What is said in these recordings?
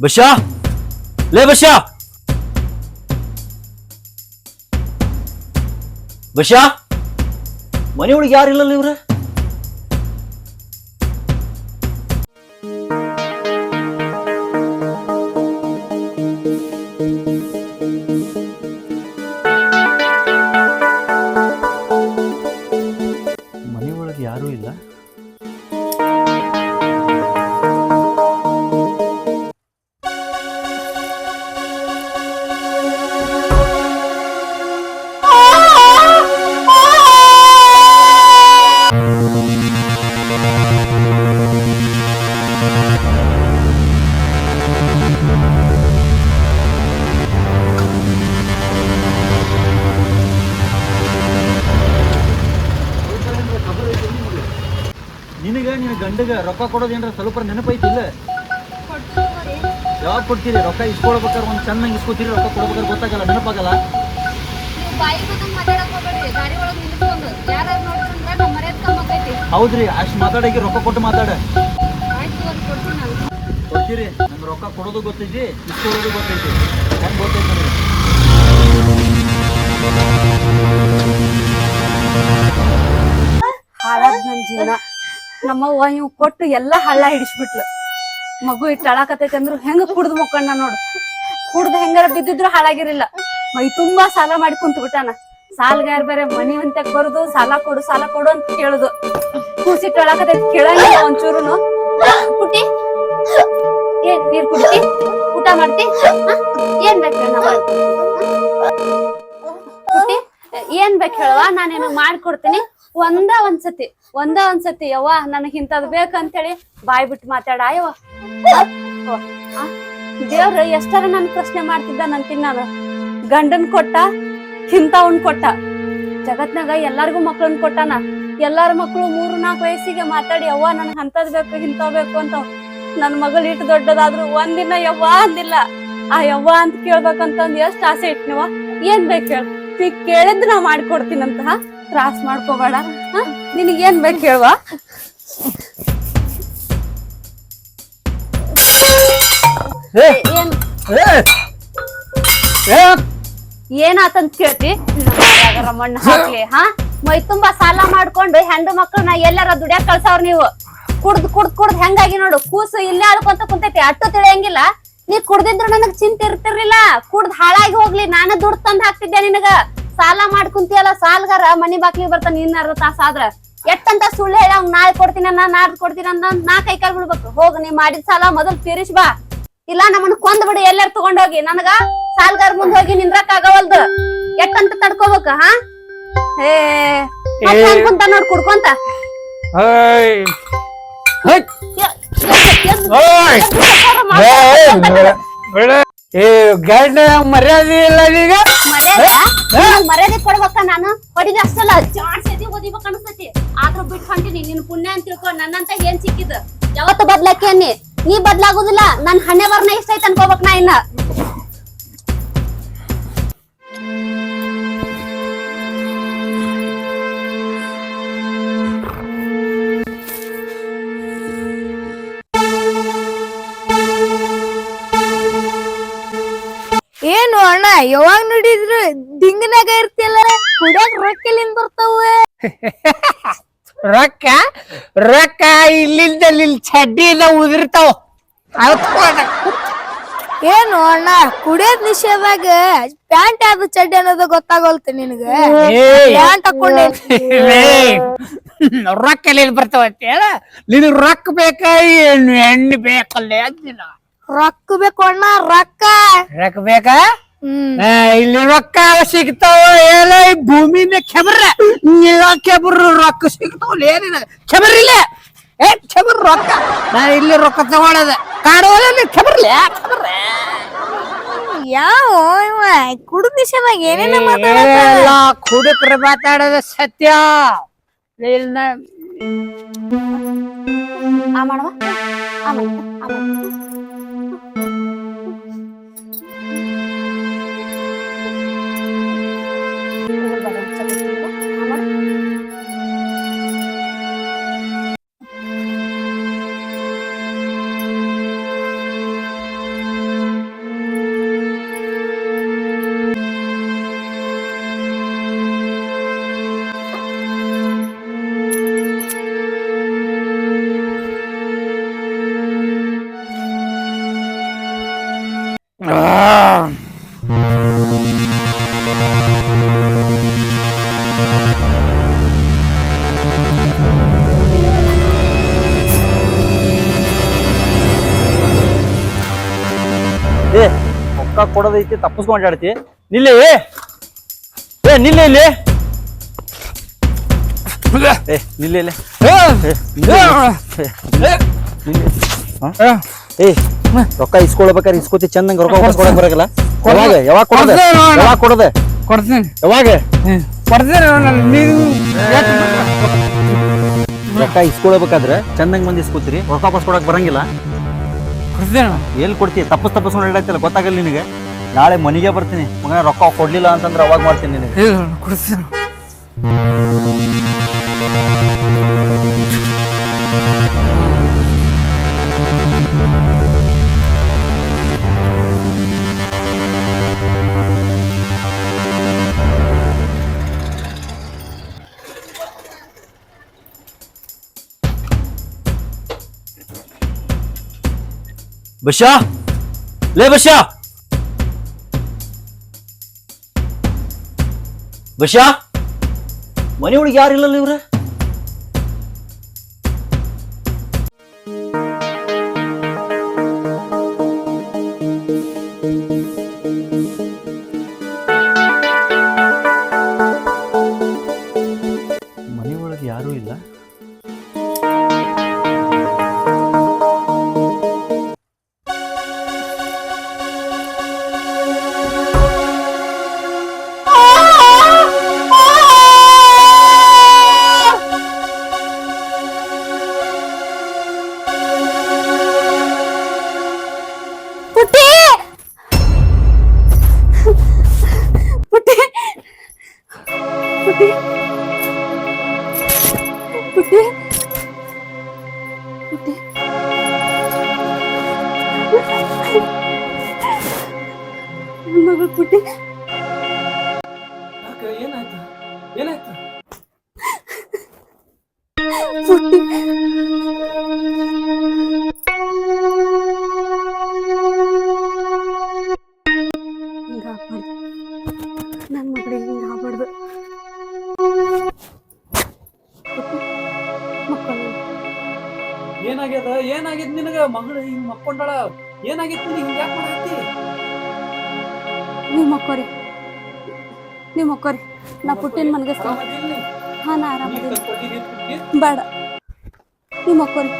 ಬಶ್ಯಾ ಲೇ ಬಶ್ಯಾ ಬಶ್ಯಾ ಮನೆ ಒಳಗೆ ಯಾರಿಲ್ಲಲ್ಲ ನಿನ್ನ ಗಂಡಗ ರೊಕ್ಕ ಕೊಡೋದೇನ್ರ ಸ್ವಲ್ಪ ನೆನಪೈತಿಲ್ಲ ಯಾವಾಗ ಕೊಡ್ತೀರಿ? ರೊಕ್ಕ ಇಸ್ಕೊಳ್ಬೇಕಾದ್ರೆ ಒಂದು ಚೆನ್ನಾಗಿ ಇಸ್ಕೊತೀರಿ ರೊಕ್ಕ ಕೊಡ್ಬೇಕಾದ್ರೆ ಗೊತ್ತಾಗಲ್ಲ ನೆನಪಾಗಲ್ಲ? ಹೌದ್ರಿ ಅಷ್ಟು ಮಾತಾಡಕ್ಕೆ ರೊಕ್ಕ ಕೊಟ್ಟು ಮಾತಾಡ. ಆಯ್ತು ಒಂದ್ ಕೊಡ್ತೀನಿ ನಾನು. ಕೊಡ್ತೀರಿ? ನಮ್ಗೆ ರೊಕ್ಕ ಕೊಡೋದು ಗೊತ್ತೈತಿ ಇಸ್ಕೊಳ್ಳೋದು ಗೊತ್ತೈತಿ. ಹೆಂಗೆ ಗೊತ್ತೈತಿ ನನಗೆ ನನ್ನ ನನ್ ಜೀವನ. ನಮ್ಮವ್ವ ಇವ್ ಕೊಟ್ಟು ಎಲ್ಲಾ ಹಳ್ಳ ಹಿಡಿಸ್ಬಿಟ್ಲು. ಮಗು ಅಳಾಕತೈತಿ ಅಂದ್ರು ಹೆಂಗ ಕುಡ್ದು ಮುಕ್ಕಣ್ಣ ನೋಡು. ಕುಡ್ದು ಹೆಂಗಾರ ಬಿದ್ದಿದ್ರು ಹಾಳಾಗಿರಿಲ್ಲ ಮೈ ತುಂಬಾ ಸಾಲ ಮಾಡಿ ಕುಂತು ಬಿಟ್ಟಾನ ಸಾಲ್ಗಾರ ಬೇರೆ ಮನಿ ಅಂತ ಬರುದು, ಸಾಲ ಕೊಡು ಸಾಲ ಕೊಡು ಅಂತ ಕೇಳುದು. ಕೂಸಿ ಅಳಾಕತೈತಿ ಕೇಳಂಗಿಲ್ಲ ಒಂಚೂರುನು. ಪುಟ್ಟಿ ಏನ್, ನೀರ್ ಕುಡ್ತಿ? ಊಟ ಮಾಡ್ತಿ? ಏನ್ ಬೇಕು ಏನ್ ಬೇಕು ಹೇಳುವ ನಾನೇನು ಮಾಡ್ಕೊಡ್ತೀನಿ. ಒಂದ ಒಂದ್ಸತಿ ಒಂದ ಒಂದ್ಸತಿ, ಯವ್ವ, ನನಗ್ ಇಂಥದ್ ಬೇಕಂತೇಳಿ ಬಾಯ್ ಬಿಟ್ಟು ಮಾತಾಡ, ಯವ್ವ. ದೇವ್ರ ಎಷ್ಟಾರ ನನ್ ಪ್ರಶ್ನೆ ಮಾಡ್ತಿದ್ದಾನಂತೀನಿ ನಾನು. ಗಂಡನ್ ಕೊಟ್ಟ, ಇಂಥವ್ನ್ ಕೊಟ್ಟ. ಜಗತ್ನಾಗ ಎಲ್ಲಾರ್ಗು ಮಕ್ಳನ್ ಕೊಟ್ಟಾನ. ಎಲ್ಲಾರ ಮಕ್ಳು ಮೂರು ನಾಲ್ಕು ವಯಸ್ಸಿಗೆ ಮಾತಾಡಿ, ಯವ್ವ ನನ್ ಅಂತದ್ ಬೇಕು ಹಿಂತ ಬೇಕು ಅಂತ ನನ್ ಮಗಳು ಇಟ್ಟು ದೊಡ್ಡದಾದ್ರು ಒಂದಿನ ಯವ್ವ ಅಂದಿಲ್ಲ. ಆ ಯವ್ವ ಅಂತ ಕೇಳ್ಬೇಕಂತಂದ್ ಎಷ್ಟ್ ಆಸೆ ಇಟ್ನವ? ಏನ್ ಬೇಕು ಹೇಳ? ಕೇಳಿದ್ ನಾ ಮಾಡ್ಕೊಡ್ತೀನಂತ ತ್ರಾಸ್ ಮಾಡ್ಕೋಬೇಡ. ನಿನಗೇನ್ ನಿನಗ್ ಏನ್ ಬೇಕು ಹೇಳುವ? ಏನಾತಂತ ಕೇಳ್ತಿ? ರಮಣ್ಣ ಹಾಕ್ಲಿ ಹಾ? ಮೈ ತುಂಬಾ ಸಾಲ ಮಾಡ್ಕೊಂಡು ಹೆಂಡು ಮಕ್ಕಳನ್ನ ಎಲ್ಲಾರ ದುಡ್ಯಾಕ್ ಕಳ್ಸವ್ರ ನೀವು. ಕುಡ್ದ್ ಕುಡ್ದ್ ಕುಡ್ದ್ ಹೆಂಗಾಗಿ ನೋಡು. ಕೂಸು ಇಲ್ಲೇ ಅಳ್ಕೊಂತ ಕುಂತೈತಿ. ಅಟ್ಟು ತಿಳಿಯಂಗಿಲ್ಲ. ನೀ ಕುಡ್ದಿದ್ರು ನನಗ್ ಚಿಂತೆ ಇರ್ತಿರ್ಲಿಲ್ಲ. ಕುಡ್ದ್ ಹಾಳಾಗಿ ಹೋಗ್ಲಿ. ನಾನು ದುಡ್ಡು ತಂದ್ ಹಾಕ್ತಿದ್ದೆ ನಿನಗ. ಸಾಲ ಮಾಡ್ಕೊಂತಿಯಲ್ಲ ಸಾಲ್ಗಾರ ಮನಿ ಬಾಕ್ಲಿಗೆ ಬರ್ತಾನ ನಿನ್ನ ಅರ್ಧ ತಾಸ ಆದ್ರ ಎಟ್ಟಂತ ಸುಳ್ಳು ಹೇಳ ಅವ್ನ್ ನಾಳೆ ಕೊಡ್ತೀನಿ ಅನ್ನ ನಾಡ್ದು ಕೊಡ್ತೀನಿ ಅಂದ ನಾ ಕೈ ಕಾಲ್ ಬಿಡ್ಬೇಕು ಹೋಗ್ ನೀ ಮಾಡಿದ ಸಾಲ ಮೊದಲ್ ತೀರಿಸ್ ಬಾ ಇಲ್ಲ ನಮ್ಮನ್ನ ಕೊಂದ್ ಬಿಡಿ ಎಲ್ಲಾರು ತಗೊಂಡೋಗಿ ನನಗ ಸಾಲ್ಗಾರ ಮುಂದ್ ಹೋಗಿ ನಿಂದ್ರಕ್ ಆಗವಲ್ದು ಎಟ್ಟಂತ ತಡ್ಕೋಬೇಕ ಹಾ ಹೇ ಕುಂತ ನೋಡ್ ಕುಡ್ಕೊಂತ ಏ. ಏ ಗಂಡ ಮರ್ಯಾದೆ ಇಲ್ಲ ಈಗ ಮರ್ಯಾದೆ ನಿನಗ್ ಮರ್ಯಾದೆ ಕೊಡ್ಬೇಕ ನಾನು? ಹೊಡಿದ ಅಷ್ಟಲ್ಲ ಜಾಡ್ಸದಿ ಓದಿಬೇಕ ಅನ್ಸ್ತೈತಿ. ಆದ್ರೂ ಹೊಂಟಿನಿ ನಿನ್ ಪುಣ್ಯ ಅಂತ ತಿಳ್ಕೊ ನನ್ನಂತ ಏನ್ ಸಿಕ್ಕಿದ ಯಾವತ್ತು ಬದ್ಲಾಕಿ ಅನ್ನಿ. ನೀ ಬದ್ಲಾಗುದಿಲ್ಲ ನನ್ ಹಣೆ ಬರ್ನ ಎಷ್ಟೈತೆ ಐತೆ ಅನ್ಕೋಬೇಕ್ ನಾ ಇನ್ನ. ಏನು ಅಣ್ಣ ಯಾವಾಗ ನೋಡಿದ್ರು ದಿಂಗನಾಗ ಇರ್ತಿಯಲ್ಲ ಕುಡಿಯಾಕ ರೊಕ್ಕ ಎಲ್ಲಿಂದ ಬರ್ತಾವ? ರೊಕ್ಕ? ರೊಕ್ಕ ಇಲ್ಲಿಂದ ಇಲ್ಲಿ ಚಡ್ಡಿಯಿಂದ ಉದಿರ್ತಾವ. ಏನು ಅಣ್ಣ ಕುಡಿಯೋದ್ ನಿಷೇಧಾಗ ಪ್ಯಾಂಟ್ ಯಾವ್ದು ಚಡ್ಡಿ ಅನ್ನೋದು ಗೊತ್ತಾಗೋಲ್ತ ನಿನಗ? ಪ್ಯಾಂಟ್ ಹಾಕೊಂಡೆ ರೊಕ್ಕ ಎಲ್ಲಿ ಬರ್ತಾವ ಅಂತ ಹೇಳ. ನಿನಗ್ ರೊಕ್ಕ ಬೇಕಾ ಎಣ್ಣೆ ಬೇಕಲ್ಲ ಅಂದಿನ. ರೊಕ್ಕ ಬೇಕು ಅಣ್ಣ ರೊಕ್ಕ. ರೊಕ್ಕ ಬೇಕಾ? ಆ, ಇಲ್ಲಿ ರೊಕ್ಕ ಸಿಗ್ತಾವ ಏಲ ಈ ಭೂಮಿನ ಕೆಬರ ಕೆಬರ್ ರೊಕ್ಕ ಸಿಗ್ತಾವಲ್ಲ ಏನಿಲ್ಲ ಕೆಬರಿಲ್ಲ ಏ ಕೆಬರ್ ರೊಕ್ಕ. ನಾ ಇಲ್ಲಿ ರೊಕ್ಕ ತಗೊಳದ. ಕಾಡುವಲ್ಲಿ ಕೆಬರ್ಲಿ ಯಾವ ಇವ? ಕುಡಿದ್ ನಿಷೇಧಾಗ ಏನೇನ ಎಲ್ಲ ಕುಡುಕ್ರ ಮಾತಾಡೋದು ಸತ್ಯ. ಇಲ್ಲ ಆ ಮಾಡವ ಆ ಮಾಡವ, ಆ ಮಾಡವ. ಏ ರೊಕ್ಕ ಕೊಡೋದೈತಿ ತಪ್ಪಿಸ್ಕೊಂಡ್ ಆಡ್ತಿ ನಿಲ್ಲಿ ಏ. ನಿಲ್ಲಿ ಇಲ್ಲಿ. ಏ ನಿಲ್ಲಿ ಇಲ್ಲಿ. ಏ, ನಿಲ್ಲಿ ಇಲ್ಲಿ. ಏ, ರೊಕ್ಕ ಇಸ್ಕೊಳ್ಬೇಕಾರೆ ಇಸ್ಕೋತಿ ಚಂದಂಗ ರೊಕ್ಕ ವಾಪಸ್ ಕೊಡಕ್ ಬರಕಲ್ಲ. ಯಾವಾಗ? ಯಾವಾಗ ಕೊಡದೆ? ಯಾವಾಗ ಕೊಡದೆ? ಕೊಡ್ತೀನಿ. ಯಾವಾಗ? ಕೊಡ್ತೀನಿ ರೊಕ್ಕ ಇಸ್ಕೊಳ್ಬೇಕಾದ್ರೆ ಚಂದಂಗ್ ಮಂದಿ ಇಸ್ಕೊತೀರಿ. ರೊಕ್ಕ ವಾಪಸ್ ಕೊಡಕ್ ಬರಂಗಿಲ್ಲ. ಕೊಡ್ತೀನಿ ಎಲ್ಲಿ ಕೊಡ್ತಿ ತಪ್ಪಸ್ ತಪ್ಪಸ್ಕೊಂಡು ಇಡತ್ತಿಲ್ಲ ಗೊತ್ತಾಗಲ್ಲ ನಿನಗೆ. ನಾಳೆ ಮನೆಗೆ ಬರ್ತೀನಿ. ಮಗನ ರೊಕ್ಕ ಕೊಡ್ಲಿಲ್ಲ ಅಂತಂದ್ರೆ ಅವಾಗ ಮಾಡ್ತೀನಿ ನಿನಗೆ. ಕೊಡ್ತೀನಿ ಬಶ್ಯಾ ಲೇ ಬಶ್ಯಾ ಬಶ್ಯಾ ಮನೆ ಒಳಗೆ ಯಾರಿಲ್ಲಲ್ಲ ಇವ್ರ? ಮಗಳು ಪುಟ್ಟಿ. ಏನಾಯ್ತು? ಏನಾಯ್ತು? ಪುಟ್ಟಿ. ನನ್ನ ಮಗಳಿಗೆ ಮಕ್ಕಳು. ಏನಾಗ್ಯದ? ಏನಾಗ್ಯದ ನಿನಗ? ಮಗಳು ಹಿಂಗ್ ಮಕ್ಕೊಂಡಾಳ? ಏನಾಗಿತ್ತು ನೀ ಹಿಂಗ್ ಯಾಕೆ ನೀವು ಮಕ್ಕೋರಿ. ನೀವು ಮಕ್ಕೋರಿ. ನಾ ಪುಟ್ಟಿನ ಆರಾಮದಿಲ್ಲ ನೀ? ಹಾ ನಾ ಆರಾಮ ಆರಾಮದೀನಿ. ಕರ್ಕೊಂಡಿದ್ದೀ ಪುಟ್ಟಿ? ಬೇಡ. ನೀವು ಮಕ್ಕೋರಿ.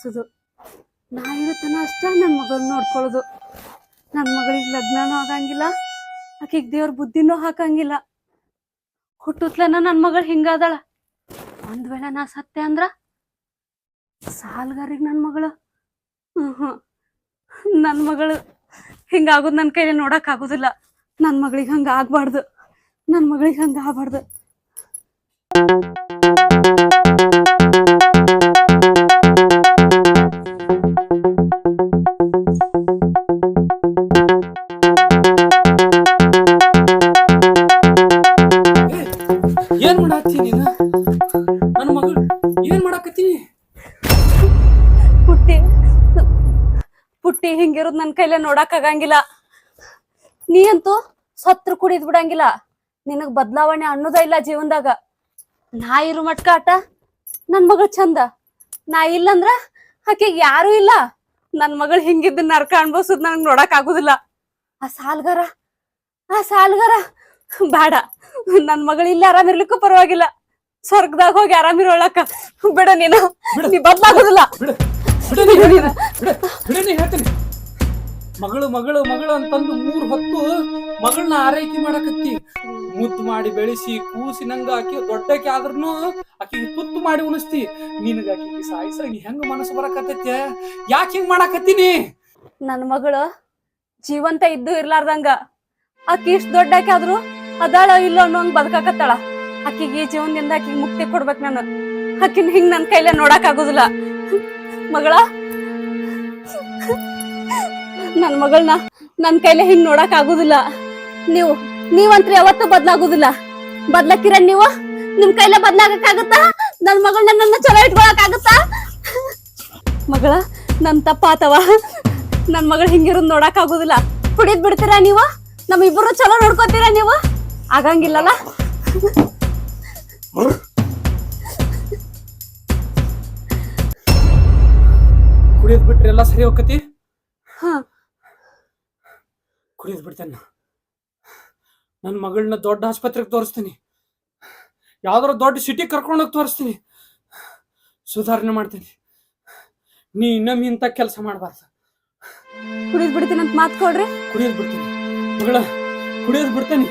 ಮಾಡಿಸೋದು ನಾ ಇರೋತನ ಅಷ್ಟ ನನ್ನ ಮಗಳನ್ನ ನೋಡ್ಕೊಳ್ಳೋದು. ನನ್ನ ಮಗಳಿಗೆ ಲಗ್ನನೂ ಆಗಂಗಿಲ್ಲ, ಆಕೆಗೆ ದೇವ್ರ ಬುದ್ಧಿನೂ ಹಾಕಂಗಿಲ್ಲ. ಹುಟ್ಟುತ್ತಲನ ನನ್ನ ಮಗಳು ಹಿಂಗಾದಳ. ಒಂದ್ ವೇಳೆ ನಾ ಸತ್ಯ ಅಂದ್ರ ಸಾಲ್ಗಾರಿಗೆ ನನ್ನ ಮಗಳು. ಹ್ಮ್ ನನ್ನ ಮಗಳು ಹಿಂಗಾಗೋದು ನನ್ನ ಕೈಲಿ ನೋಡಕ್ ಆಗೋದಿಲ್ಲ. ನನ್ನ ಮಗಳಿಗೆ ಹಂಗ ಆಗ್ಬಾರ್ದು. ನನ್ನ ಮಗಳಿಗೆ ಹಂಗ ಆಗ್ಬಾರ್ದು. ಏನ್ ಮಗಳು ಏನ್ ಮಾಡಾಕತ್ತೀನಿ ಪುಟ್ಟಿ ಪುಟ್ಟಿ ಹಿಂಗಿರೋದ್ ನನ್ ಕೈಲೇ ನೋಡಕ್ ಆಗಂಗಿಲ್ಲ. ನೀ ಅಂತೂ ಸತ್ರು ಕುಡಿದ್ ಬಿಡಂಗಿಲ್ಲ. ನಿನಗ್ ಬದಲಾವಣೆ ಅನ್ನೋದ ಇಲ್ಲ ಜೀವನದಾಗ. ನಾ ಇರು ಮಟ್ಕ ಆಟ ನನ್ ಮಗಳು ಚಂದ. ನಾ ಇಲ್ಲಂದ್ರ ಆಕೆಗ್ ಯಾರು ಇಲ್ಲ. ನನ್ ಮಗಳು ಹಿಂಗಿದ್ದ ನರ್ಕ ಅನ್ಭವಿಸೋದ್ ನನಗ್ ನೋಡಕ್ ಆಗುದಿಲ್ಲ. ಆ ಸಾಲ್ಗಾರ ಆ ಸಾಲ್ಗಾರ, ಬೇಡ. ನನ್ ಮಗಳು ಇಲ್ಲಿ ಆರಾಮಿರ್ಲಿಕ್ಕೂ ಪರವಾಗಿಲ್ಲ. ಸ್ವರ್ಗದಾಗ ಹೋಗಿ ಆರಾಮಿರೋಳಕ್ಕ ಬಿಡ ನೀನು. ನೀ ಬದ್ಲಾಗೋದಿಲ್ಲ ಹೇಳ್ತೀನಿ. ಮಗಳು ಮಗಳು ಮಗಳು ಅಂತಂದು ಮೂರ್ ಹೊತ್ತು ಮಗಳನ್ನ ಆರೈಕೆ ಮಾಡಕತ್ತಿ. ಮುದ್ದು ಮಾಡಿ ಬೆಳೆಸಿ ಕೂಸಿ ನಂಗ ಆಕಿ ದೊಡ್ಡಕ್ಕೆ ಆದ್ರೂ ಆಕಿಗೆ ತುತ್ತು ಮಾಡಿ ಉಣಿಸ್ತಿ. ನಿನಗ ಆಕಿಗೆ ಸಾಯಿಸಾಗಿ ಹೆಂಗ ಮನಸ್ಸು ಬರಕತ್ತೈತೆ? ಯಾಕೆ ಹಿಂಗ್ ಮಾಡಾಕತ್ತೀನಿ? ನನ್ನ ಮಗಳು ಜೀವಂತ ಇದ್ದು ಇರ್ಲಾರ್ದಂಗ. ಆಕಿ ಇಷ್ಟ ದೊಡ್ಡಾಕಿ ಆದ್ರು ಅದಾಳ ಇಲ್ಲೋ ಅನ್ನೋಂಗ್ ಬದುಕಾಕತ್ತಾಳ. ಆಕಿಗೆ ಈ ಜೀವನದಿಂದ ಆಕಿಗೆ ಮುಕ್ತಿ ಕೊಡ್ಬೇಕು ನಾನು. ಆಕಿನ ಹಿಂಗ್ ನನ್ ಕೈಲೇ ನೋಡಕ್ ಆಗುದಿಲ್ಲ ಮಗಳ, ನನ್ ಮಗಳನ್ನ ನನ್ ಕೈಲೇ ಹಿಂಗ್ ನೋಡಕ್ ಆಗುದಿಲ್ಲ ನೀವು, ನೀವಂತ್ರಿ ಯಾವತ್ತೂ ಬದ್ಲಾಗುದಿಲ್ಲ. ಬದ್ಲಾಕಿರ ನೀವು? ನಿಮ್ ಕೈಲೇ ಬದ್ಲಾಗಕ್ ಆಗುತ್ತಾ ನನ್ ಮಗಳನ್ನ ನನ್ನ ಚಲೋ ಇಟ್ಕೊಳಕ್ ಆಗತ್ತಾ ಮಗಳ, ನನ್ ತಪ್ಪಾತವ. ನನ್ ಮಗಳು ಹಿಂಗಿರೋದ್ ನೋಡಕ್ ಆಗುದಿಲ್ಲ ಕುಡಿದ್ ಬಿಡ್ತೀರಾ ನೀವು? ನಮ್ ಚಲೋ ನೋಡ್ಕೋತೀರಾ ನೀವು? ಆಗಂಗಿಲ್ಲಲ್ಲ? ಕುಡಿಯೋದ್ ಬಿಟ್ರೆ ಎಲ್ಲ ಸರಿ ಹೋಗತಿ ಹಾ. ಕುಡಿಯೋದ್ ಬಿಡ್ತೇನೆ. ನನ್ನ ಮಗಳನ್ನ ದೊಡ್ಡ ಆಸ್ಪತ್ರೆಗೆ ತೋರಿಸ್ತೀನಿ. ಯಾವ್ದಾರ ದೊಡ್ಡ ಸಿಟಿ ಕರ್ಕೊಂಡೋಗಿ ತೋರಿಸ್ತೀನಿ. ಸುಧಾರಣೆ ಮಾಡ್ತೀನಿ. ನೀ ಇನ್ನೊಮ್ಮೆ ಇಂಥ ಕೆಲಸ ಮಾಡಬಾರ್ದು. ಕುಡಿದ್ ಬಿಡ್ತೀನಿ ಅಂತ ಮಾತು ಕೊಡ್ರಿ. ಕುಡಿಯೋದ್ ಬಿಡ್ತೀನಿ. ಮಗಳ ಕುಡಿಯೋದ್ ಬಿಡ್ತೇನೆ.